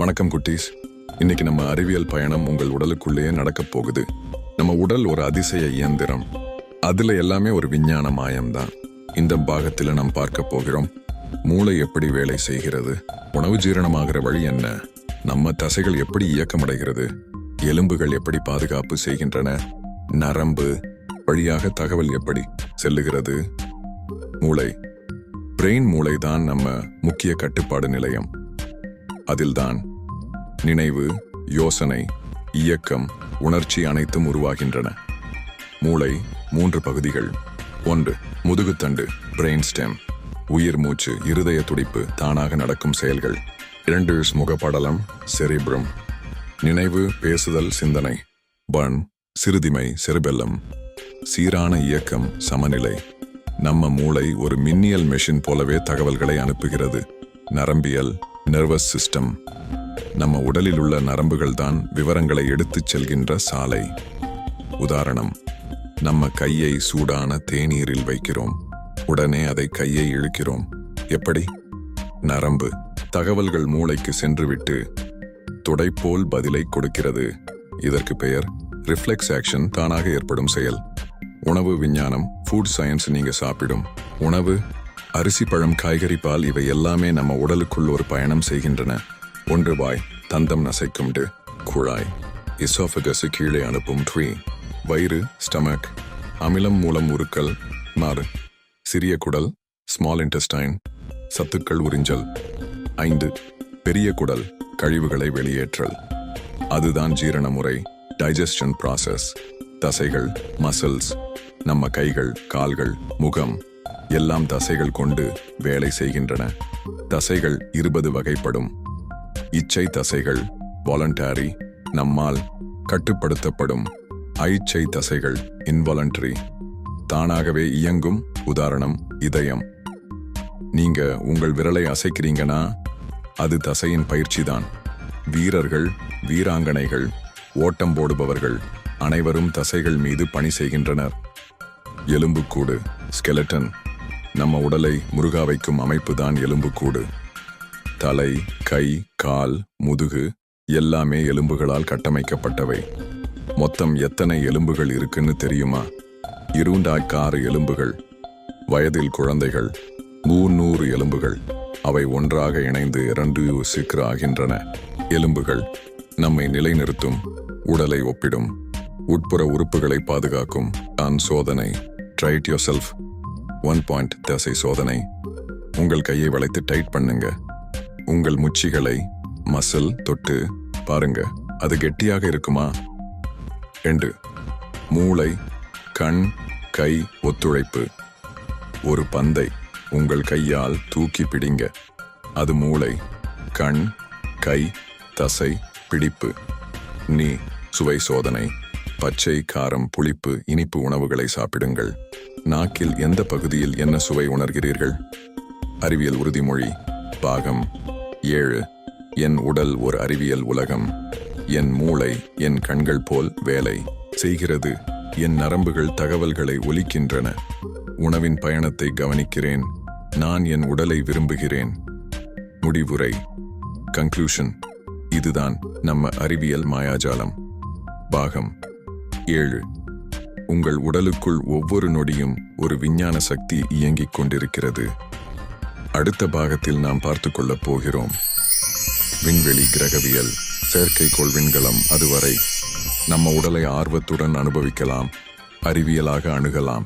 வணக்கம் குட்டீஸ். இன்னைக்கு நம்ம அறிவியல் பயணம் உங்கள் உடலுக்குள்ளேயே நடக்கப் போகுது. நம்ம உடல் ஒரு அதிசய இயந்திரம். அதுல எல்லாமே ஒரு விஞ்ஞான மாயம்தான். இந்த பாகத்தில் நாம் பார்க்க போகிறோம் மூளை எப்படி வேலை செய்கிறது உணவு ஜீரணமாகிற வழி என்ன நம்ம தசைகள் எப்படி இயக்கமடைகிறது எலும்புகள் எப்படி பாதுகாப்பு செய்கின்றன நரம்பு வழியாக தகவல் எப்படி செல்லுகிறது மூளை. பிரெயின் மூளை தான் நம்ம முக்கிய கட்டுப்பாடு நிலையம். அதில்தான் நினைவு யோசனை இயக்கம் உணர்ச்சி அனைத்தும் உருவாகின்றன. மூளை மூன்று பகுதிகள். ஒன்று முதுகுத்தண்டு பிரெயின் ஸ்டெம் உயிர் மூச்சு இருதய துடிப்பு தானாக நடக்கும் செயல்கள். இரண்டு முகப்படலம் செரிப்ரம் நினைவு பேசுதல் சிந்தனை. பன் சிறுதிமை செருபெல்லம். சீரான இயக்கம் சமநிலை. நம்ம மூளை ஒரு மின்னியல் மெஷின் போலவே தகவல்களை அனுப்புகிறது. நரம்பியல் நர்வஸ் சிஸ்டம் நம்ம உடலில் உள்ள நரம்புகள் தான் விவரங்களை எடுத்துச் செல்கின்ற சாலை. உதாரணம் நம்ம கையை சூடான தேநீரில் வைக்கிறோம். உடனே அதை கையை இழுக்கிறோம். எப்படி? நரம்பு தகவல்கள் மூளைக்கு சென்றுவிட்டு துடைப்போல் பதிலை கொடுக்கிறது. இதற்கு பெயர் ரிஃப்ளெக்ஸ் ஆக்ஷன் தானாக ஏற்படும் செயல். உணவு விஞ்ஞானம் ஃபுட் சயின்ஸ் நீங்க சாப்பிடும். உணவு அரிசி பழம் காய்கறி பால் இவை எல்லாமே நம்ம உடலுக்குள் ஒரு பயணம் செய்கின்றன. ஒன்று வாய் தந்தம் நசைக்கும் டு குழாய். இசோஃபகஸு கீழே அனுப்பும் ட்ரீ வயிறு ஸ்டமக் அமிலம் மூலம் உருக்கல் மாறு சிறிய குடல் ஸ்மால் இன்டெஸ்டைன் சத்துக்கள் உறிஞ்சல். ஐந்து பெரிய குடல் கழிவுகளை வெளியேற்றல். அதுதான் ஜீரண முறை டைஜஸ்டன் ப்ராசஸ் தசைகள் மசில்ஸ் நம்ம கைகள் கால்கள் முகம் எல்லாம் தசைகள் கொண்டு வேலை செய்கின்றன. தசைகள் இருபது வகைப்படும். இச்சை தசைகள் வாலண்டாரி நம்மால் கட்டுப்படுத்தப்படும் ஐச்சை தசைகள் இன்வாலண்டரி தானாகவே இயங்கும் உதாரணம் இதயம். நீங்க உங்கள் விரலை அசைக்கிறீங்கன்னா அது தசையின் பயிற்சி தான் வீரர்கள் வீராங்கனைகள் ஓட்டம் போடுபவர்கள் அனைவரும் தசைகள் மீது பணி செய்கின்றனர். எலும்புக்கூடு ஸ்கெலட்டன் நம்ம உடலை முருகா வைக்கும் அமைப்பு தான் எலும்புக்கூடு. தலை கை கால் முதுகு எல்லாமே எலும்புகளால் கட்டமைக்கப்பட்டவை. மொத்தம் எத்தனை எலும்புகள் இருக்குன்னு தெரியுமா? இருண்டாக்காறு எலும்புகள் வயதில் குழந்தைகள் மூநூறு எலும்புகள். அவை ஒன்றாக இணைந்து இரண்டு சிக்கர் ஆகின்றன. எலும்புகள் நம்மை நிலைநிறுத்தும் உடலை ஒப்பிடும் உட்புற உறுப்புகளை பாதுகாக்கும். தான் சோதனை try it yourself one point தசை சோதனை. உங்கள் கையை வளைத்து டைட் பண்ணுங்கள் உங்கள் முச்சிகளை மசில் தொட்டு பாருங்க. அது கெட்டியாக இருக்குமா? ரெண்டு. மூளை கண் கை ஒத்துழைப்பு. ஒரு பந்தை உங்கள் கையால் தூக்கி பிடிங்க. அது மூளை கண் கை தசை பிடிப்பு. நீ சுவை சோதனை பச்சை காரம் புளிப்பு இனிப்பு உணவுகளை சாப்பிடுங்கள். நாக்கில் எந்த பகுதியில் என்ன சுவை உணர்கிறீர்கள்? அறிவியல் உறுதிமொழி பாகம் ஏழு. என் உடல் ஒரு அறிவியல் உலகம். என் மூளை என் கண்கள் போல் வேலை செய்கிறது. என் நரம்புகள் தகவல்களை ஒலிக்கின்றன. உணவின் பயணத்தை கவனிக்கிறேன். நான் என் உடலை விரும்புகிறேன். முடிவுரை. கன்க்ளூஷன் இதுதான் நம்ம அறிவியல் மாயாஜாலம். பாகம். ஏழு. உங்கள் உடலுக்குள் ஒவ்வொரு நொடியும் ஒரு விஞ்ஞான சக்தி இயங்கிக் கொண்டிருக்கிறது. அடுத்த பாகத்தில் நாம் பார்த்து கொள்ளப் போகிறோம். விண்வெளி கிரகவியல் செயற்கைக்கோள் விண்கலம் அதுவரை நம்ம உடலை ஆர்வத்துடன் அனுபவிக்கலாம் அறிவியலாக அணுகலாம்.